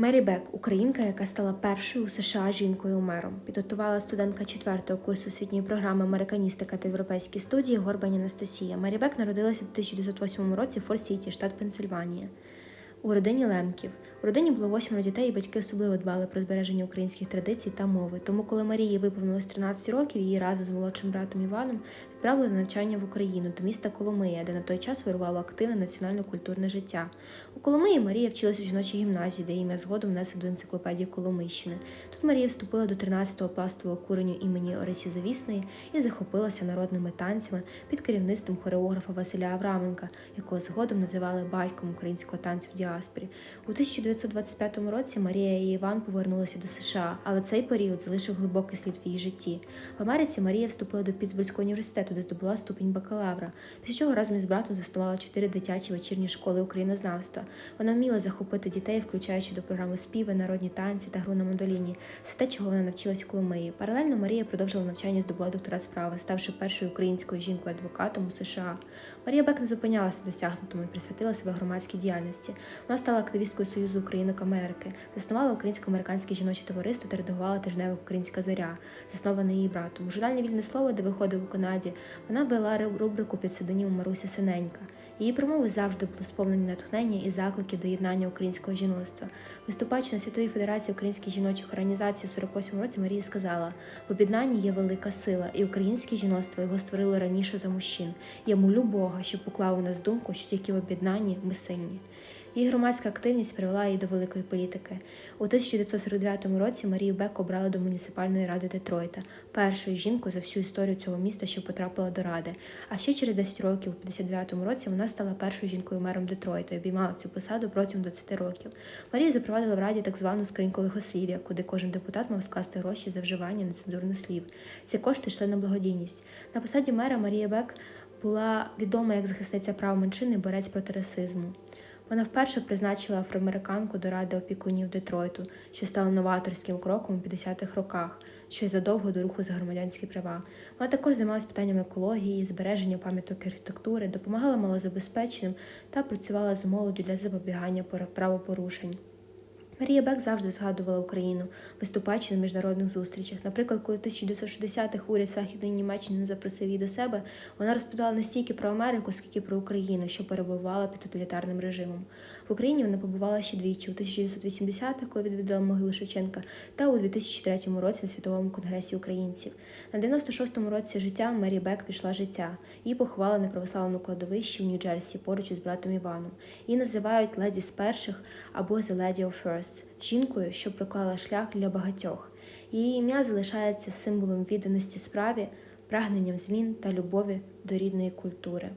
Мері Бек, українка, яка стала першою у США жінкою мером, підготувала студентка четвертого курсу освітньої програми Американістика та європейські студії Горбань Анастасія. Мері Бек народилася в 1908 році в Форсіті, штат Пенсильванія. У родині Лемків. У родині було восьмеро дітей, і батьки особливо дбали про збереження українських традицій та мови. Тому, коли Марії виповнилось 13 років, її разом з молодшим братом Іваном відправили на навчання в Україну до міста Коломия, де на той час вирувало активне національно-культурне життя. У Коломиї Марія вчилась у жіночій гімназії, де ім'я згодом внесли до енциклопедії Коломийщини. Тут Марія вступила до 13-го пластового куреню імені Орисі Завісної і захопилася народними танцями під керівництвом хореографа Василя Авраменка, якого згодом називали батьком українського танцю в діаспорі. У 1925 році Марія і Іван повернулися до США, але цей період залишив глибокий слід в її житті. В Америці Марія вступила до Пітсбурзького університету, де здобула ступінь бакалавра. Після чого разом із братом заснувала чотири дитячі вечірні школи українознавства. Вона вміла захопити дітей, включаючи до програми співи, народні танці та гру на мандоліні. Все те, чого вона навчилась у Коломиї. Паралельно Марія продовжила навчання, здобула докторат справи, ставши першою українською жінкою-адвокатом у США. Марія Бек не зупинялася досягнутому і присвятила себе громадській діяльності. Вона стала активісткою Союзу Українок Америки, заснувала українсько-американське жіноче товариство та редагувала тижневик Українська зоря, засноване її братом. У журналі Вільне слово, де виходив у Канаді, вона вела рубрику під псевдонімом Маруся Синенька. Її промови завжди були сповнені натхнення і закликів до єднання українського жіноцтва. Виступаючи на Світовій Федерації українських жіночих організацій у 48 році, Марія сказала: в об'єднанні є велика сила, і українське жіноцтво його створило раніше за мужчин. Я молю Бога, щоб поклав у нас думку, що тільки в об'єднанні ми сильні. Її громадська активність привела її до великої політики. У 1949 році Марію Бек обрали до муніципальної ради Детройта, першою жінкою за всю історію цього міста, що потрапила до ради. А ще через 10 років, у 59-му році, вона стала першою жінкою мером Детройта і обіймала цю посаду протягом 20 років. Марію запровадили в раді так звану скриньку лихослів'я, куди кожен депутат мав скласти гроші за вживання нецензурних слів. Ці кошти йшли на благодійність. На посаді мера Марія Бек була відома як захисниця прав меншин і борець проти расизму. Вона вперше призначила афроамериканку до ради опікунів Детройту, що стало новаторським кроком у 50-х роках, що й задовго до руху за громадянські права. Вона також займалася питаннями екології, збереження пам'яток архітектури, допомагала малозабезпеченим та працювала з молоддю для запобігання правопорушень. Марія Бек завжди згадувала Україну, виступаючи на міжнародних зустрічах. Наприклад, коли 1960-х уряд Західної Німеччини запросив її до себе, вона розповідала не стільки про Америку, скільки про Україну, що перебувала під тоталітарним режимом. В Україні вона побувала ще двічі у 1980-х, коли відвідала могилу Шевченка, та у 2003 році на Світовому конгресі українців. На 96-му році життя Мері Бек пішла життя. Її поховали на православному кладовищі в Нью-Джерсі поруч із братом Іваном. Її називають леді з перших або The Lady of First жінкою, що проклала шлях для багатьох. Її ім'я залишається символом відданості справі, прагненням змін та любові до рідної культури.